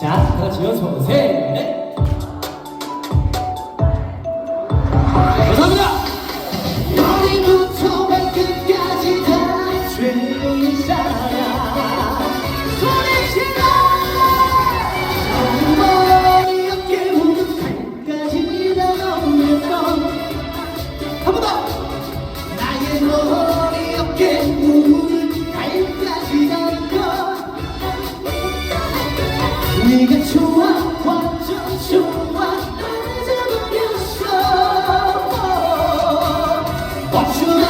자, 다 같이 연습 셋, 넷. 감사합니다. 머리부터 발끝까지 다 죄인 사람 소리 질러 머리 어깨 무릎까지 다 넘겼던 한번 더! 나의 머 네가 좋아 완전 좋아 날 잡아줘 멈추라